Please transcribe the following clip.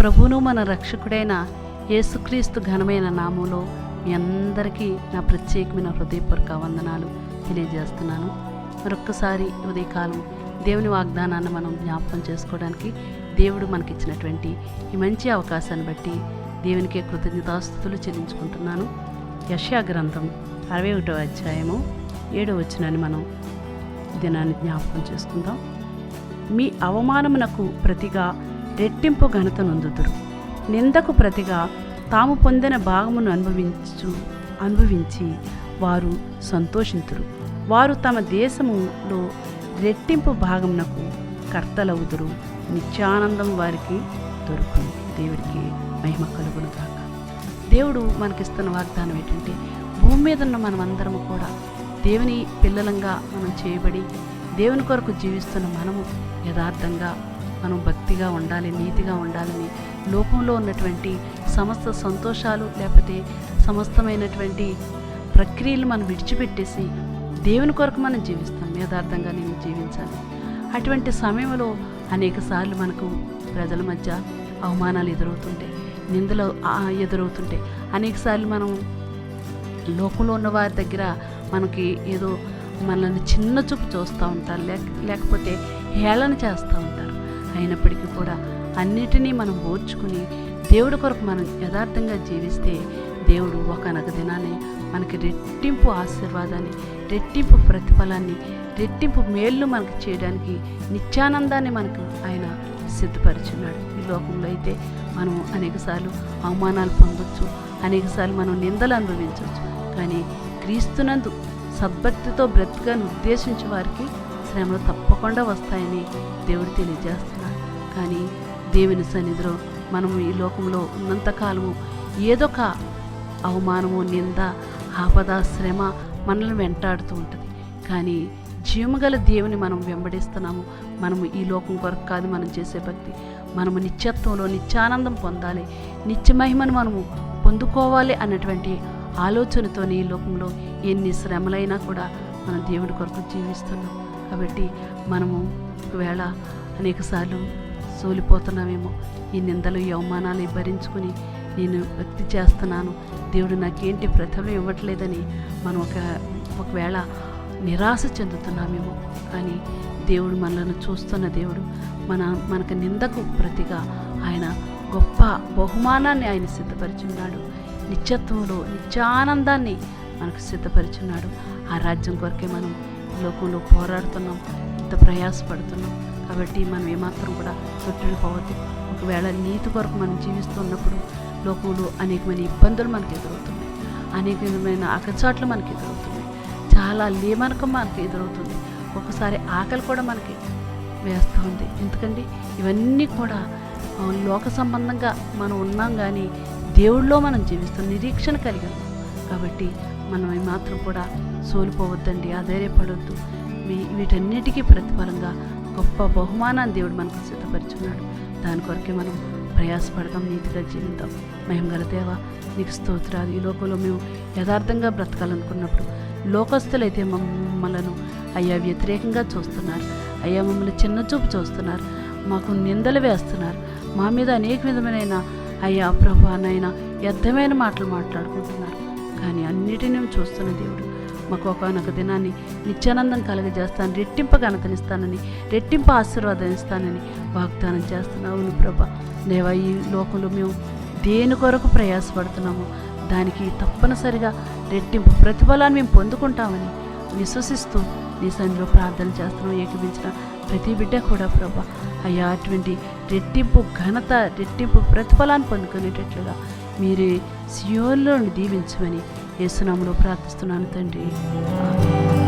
ప్రభువును మన రక్షకుడైన యేసుక్రీస్తు ఘనమైన నామంలో మీ అందరికీ నా ప్రత్యేకమైన హృదయపూర్వక వందనాలు తెలియజేస్తున్నాను. మరొక్కసారి ఉదయకాలం దేవుని వాగ్దానాన్ని మనం జ్ఞాపకం చేసుకోవడానికి దేవుడు మనకిచ్చినటువంటి ఈ మంచి అవకాశాన్ని బట్టి దేవునికే కృతజ్ఞతాస్థుతులు చెల్లించుకుంటున్నాను. యశా గ్రంథం అరవై ఒకటో అధ్యాయము ఏడో వచ్చినని మనం దినాన్ని జ్ఞాపకం చేసుకుందాం. మీ అవమానమునకు ప్రతిగా రెట్టింపు ఘనత నొందుదురు. నిందకు ప్రతిగా తాము పొందిన భాగమును అనుభవించు అనుభవించి వారు సంతోషింతురు. వారు తమ దేశములో రెట్టింపు భాగమునకు కర్తలవుదురు. నిత్యానందం వారికి దొరుకును. దేవుడికి మహిమ కలుగును కాక దేవుడు మనకిస్తున్న వాగ్దానం ఏంటంటే భూమి మీద ఉన్న మనమందరము కూడా దేవుని పిల్లలంగా మనం చేయబడి దేవుని కొరకు జీవిస్తున్న మనము యథార్థంగా మనం భక్తిగా ఉండాలి నీతిగా ఉండాలని లోకంలో ఉన్నటువంటి సమస్త సంతోషాలు లేకపోతే సమస్తమైనటువంటి ప్రక్రియలు మనం విడిచిపెట్టేసి దేవుని కొరకు మనం జీవిస్తాం. యథార్థంగా నేను జీవించాలి. అటువంటి సమయంలో అనేక సార్లు మనకు ప్రజల మధ్య అవమానాలు ఎదురవుతుంటాయి నిందలు ఎదురవుతుంటే ఎదురవుతుంటాయి అనేక సార్లు మనం లోకంలో ఉన్న వారి దగ్గర మనకి ఏదో మనల్ని చిన్న చూపు చూస్తూ ఉంటారు. లేక లేకపోతే హేళన చేస్తూ ఉంటారు అయినప్పటికీ కూడా అన్నిటినీ మనం ఓర్చుకుని దేవుడి కొరకు మనం యథార్థంగా జీవిస్తే దేవుడు ఒకనొక దినాన్ని మనకి రెట్టింపు ఆశీర్వాదాన్ని రెట్టింపు ప్రతిఫలాన్ని రెట్టింపు మేళ్ళు మనకు చేయడానికి నిత్యానందాన్ని మనకు ఆయన సిద్ధపరిచున్నాడు ఈ లోకంలో అయితే మనం అనేకసార్లు అవమానాలు పొందొచ్చు అనేకసార్లు మనం నిందలు అనుభవించవచ్చు కానీ క్రీస్తునందు సద్భక్తితో బ్రతకను ఉద్దేశించే వారికి శ్రమలు తప్పకుండా వస్తాయని దేవుడు తెలియజేస్తాడు కానీ దేవుని సన్నిధిలో మనము ఈ లోకంలో ఉన్నంతకాలము ఏదొక అవమానము నింద ఆపద శ్రమ మనల్ని వెంటాడుతూ ఉంటుంది. కానీ జీవగల దేవుని మనం వెంబడిస్తున్నాము. మనము ఈ లోకం కొరకు కాదు మనం చేసే భక్తి. మనము నిత్యత్వంలో నిత్యానందం పొందాలి. నిత్య మహిమను మనము పొందుకోవాలి అన్నటువంటి ఆలోచనతో ఈ లోకంలో ఎన్ని శ్రమలైనా కూడా మనం దేవుడి కొరకు జీవిస్తున్నాం. కాబట్టి మనము ఒకవేళ అనేకసార్లు సోలిపోతున్నామేమో. ఈ నిందలు ఈ అవమానాలు భరించుకుని నేను భక్తి చేస్తున్నాను. దేవుడు నాకేంటి ప్రతిఫలం ఇవ్వట్లేదని మనం ఒక ఒకవేళ నిరాశ చెందుతున్నామేమో కానీ దేవుడు మనలను చూస్తున్న దేవుడు మన మనకు నిందకు ప్రతిగా ఆయన గొప్ప బహుమానాన్ని ఆయన సిద్ధపరిచున్నాడు. నిత్యత్వంలో నిత్యానందాన్ని మనకు సిద్ధపరిచున్నాడు. ఆ రాజ్యం కొరకే మనం లోకంలో పోరాడుతున్నాం. ఇంత ప్రయాసపడుతున్నాం. కాబట్టి మనం ఏమాత్రం కూడా తొట్టిపోవద్దు ఒకవేళ నీతి కొరకు మనం జీవిస్తున్నప్పుడు లోకంలో అనేకమైన ఇబ్బందులు మనకు ఎదురవుతున్నాయి. అనేకమైన అకచాట్లు మనకి ఎదురవుతున్నాయి. చాలా లేమనకం మనకి ఎదురవుతుంది. ఒకసారి ఆకలి కూడా మనకి వేస్తూ ఉంది. ఎందుకంటే ఇవన్నీ కూడా లోక సంబంధంగా మనం ఉన్నాం కానీ దేవుళ్ళో మనం జీవిస్తాం నిరీక్షణ కలిగి కాబట్టి మనం ఏమాత్రం కూడా సోలిపోవద్దండి అధైర్యపడొద్దు. ఇవి వీటన్నిటికీ ప్రతిఫలంగా గొప్ప బహుమానాన్ని దేవుడు మనకు సిద్ధపరుచున్నాడు. దాని కొరకే మనం ప్రయాసపడదాం నీతిగా జీవిద్దాం మహిమగల దేవ నీకు స్తోత్రాలు. ఈ లోకంలో మేము యథార్థంగా బ్రతకాలనుకున్నప్పుడు లోకస్తులైతే మమ్మలను అయ్యా వ్యతిరేకంగా చూస్తున్నారు. అయ్యా మమ్మల్ని చిన్న చూపు చూస్తున్నారు. మాకు నిందలు వేస్తున్నారు. మా మీద అనేక విధమైన అయ్యా ప్రభానైనా వ్యర్థమైన మాటలు మాట్లాడుకుంటున్నారు. కానీ అన్నిటినీ చూస్తున్న దేవుడు మాకు ఒకనొక దినాన్ని నిత్యానందం కలిగజేస్తాను రెట్టింపు ఘనతనిస్తానని రెట్టింపు ఆశీర్వాదం ఇస్తానని వాగ్దానం చేస్తున్నావు అవును ప్రభా. దేవా ఈ లోకంలో మేము దేని కొరకు ప్రయాసపడుతున్నాము దానికి తప్పనిసరిగా రెట్టింపు ప్రతిఫలాన్ని మేము పొందుకుంటామని విశ్వసిస్తూ నీ సన్నిధిలో ప్రార్థన చేస్తున్నాం ఏకమించిన ప్రతి బిడ్డ కూడా ప్రభా. అయ్యా అటువంటి రెట్టింపు ఘనత రెట్టింపు ప్రతిఫలాన్ని పొందుకునేటట్లుగా మీరే సియోల్లో దీవించమని యేసునామలో ప్రార్థిస్తున్నాను తండ్రి ఆమేన్.